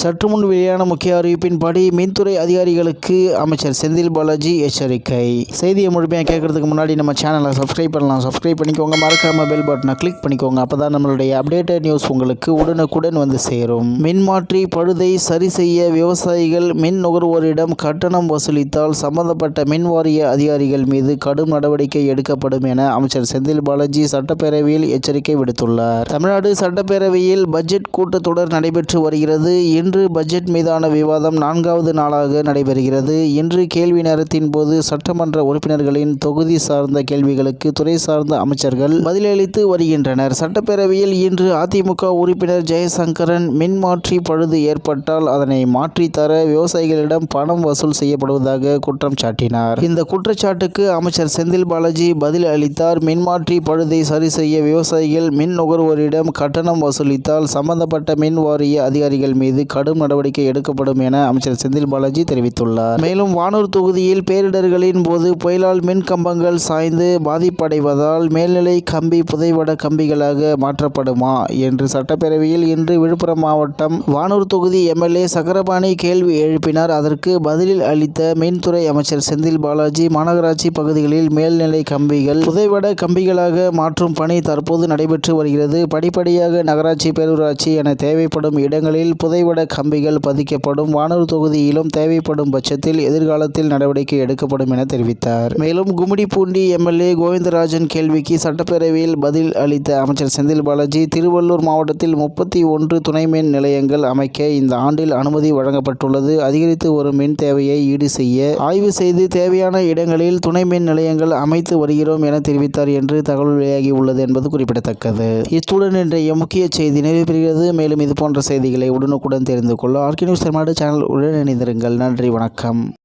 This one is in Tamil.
சற்று முன் வெளியான முக்கிய அறிவிப்பின்படி மின்துறை அதிகாரிகளுக்கு அமைச்சர் செந்தில் பாலாஜி எச்சரிக்கை. செய்தியை முழுமையாக கேட்கறதுக்கு முன்னாடி நம்ம சேனலை சப்ஸ்கிரைப் பண்ணலாம். சப்ஸ்கிரைப் பண்ணிக்கோங்க. மறக்காம பெல் பட்டனை கிளிக் பண்ணிக்கோங்க. அப்போ தான் நம்மளுடைய அப்டேட்டட் நியூஸ் உங்களுக்கு உடனுக்குடன் வந்து சேரும். மின்மாற்றி பழுதை சரி செய்ய விவசாயிகள் மின் நுகர்வோரிடம் கட்டணம் வசூலித்தால் சம்பந்தப்பட்ட மின் வாரிய அதிகாரிகள் மீது கடும் நடவடிக்கை எடுக்கப்படும் என அமைச்சர் செந்தில் பாலாஜி சட்டப்பேரவையில் எச்சரிக்கை விடுத்துள்ளார். தமிழ்நாடு சட்டப்பேரவையில் பட்ஜெட் கூட்டத்தொடர் நடைபெற்று வருகிறது. இன்று பட்ஜெட் மீதான விவாதம் நான்காவது நாளாக நடைபெறுகிறது. இன்று கேள்வி நேரத்தின் போது சட்டமன்ற உறுப்பினர்களின் தொகுதி சார்ந்த கேள்விகளுக்கு துறை சார்ந்த அமைச்சர்கள் பதிலளித்து வருகின்றனர். சட்டப்பேரவையில் இன்று அதிமுக உறுப்பினர் ஜெயசங்கரன் மின்மாற்றி பழுது ஏற்பட்டால் அதனை மாற்றித்தர விவசாயிகளிடம் பணம் வசூல் செய்யப்படுவதாக குற்றம் சாட்டினார். இந்த குற்றச்சாட்டுக்கு அமைச்சர் செந்தில் பாலாஜி பதில் அளித்தார். மின்மாற்றி பழுதை சரி செய்ய விவசாயிகள் மின் நுகர்வோரிடம் கட்டணம் வசூலித்தால் சம்பந்தப்பட்ட மின் வாரிய அதிகாரிகள் மீது கடும் நடவடிக்கை எடுக்கப்படும் என அமைச்சர் செந்தில் பாலாஜி தெரிவித்துள்ளார். மேலும் வானூர் தொகுதியில் பேரிடர்களின் போது புயலால் மின் கம்பங்கள் சாய்ந்து பாதிப்படைவதால் மேல்நிலை கம்பி புதைவட கம்பிகளாக மாற்றப்படுமா என்று சட்டப்பேரவையில் இன்று விழுப்புரம் மாவட்டம் வானூர் தொகுதி எம்எல்ஏ சக்கரபாணி கேள்வி எழுப்பினார். அதற்கு பதிலில் அளித்த மின்துறை அமைச்சர் செந்தில் பாலாஜி மாநகராட்சி பகுதிகளில் மேல்நிலை கம்பிகள் புதைவட கம்பிகளாக மாற்றும் பணி தற்போது நடைபெற்று வருகிறது. படிப்படியாக நகராட்சி பேரூராட்சி என தேவைப்படும் இடங்களில் புதைவட கம்பிகள் பதிக்கப்படும் வானூர் தொகுதியிலும் தேவைப்படும் பட்சத்தில் எதிர்காலத்தில் நடவடிக்கை எடுக்கப்படும் என தெரிவித்தார். மேலும் கும்மிடிப்பூண்டி எம்எல்ஏ கோவிந்தராஜன் கேள்விக்கு சட்டப்பேரவையில் பதில் அளித்த அமைச்சர் செந்தில் பாலாஜி திருவள்ளூர் மாவட்டத்தில் முப்பத்தி ஒன்று துணை மின் நிலையங்கள் அமைக்க இந்த ஆண்டில் அனுமதி வழங்கப்பட்டுள்ளது. அதிகரித்து வரும் மின் தேவையை ஈடு செய்ய ஆய்வு செய்து தேவையான இடங்களில் துணை மின் நிலையங்கள் அமைத்து வருகிறோம் என தெரிவித்தார் என்று தகவல் வெளியாகி உள்ளது என்பது குறிப்பிடத்தக்கது. இத்துடன் இன்றைய முக்கிய செய்தி நிறைவு பெறுகிறது. மேலும் இது போன்ற செய்திகளை உடனுக்குடன் தெரிந்து கொள்ள ஆர்கே நியூஸ் தமிழ்நாடு சேனல் உடன் இணைந்திருங்கள். நன்றி வணக்கம்.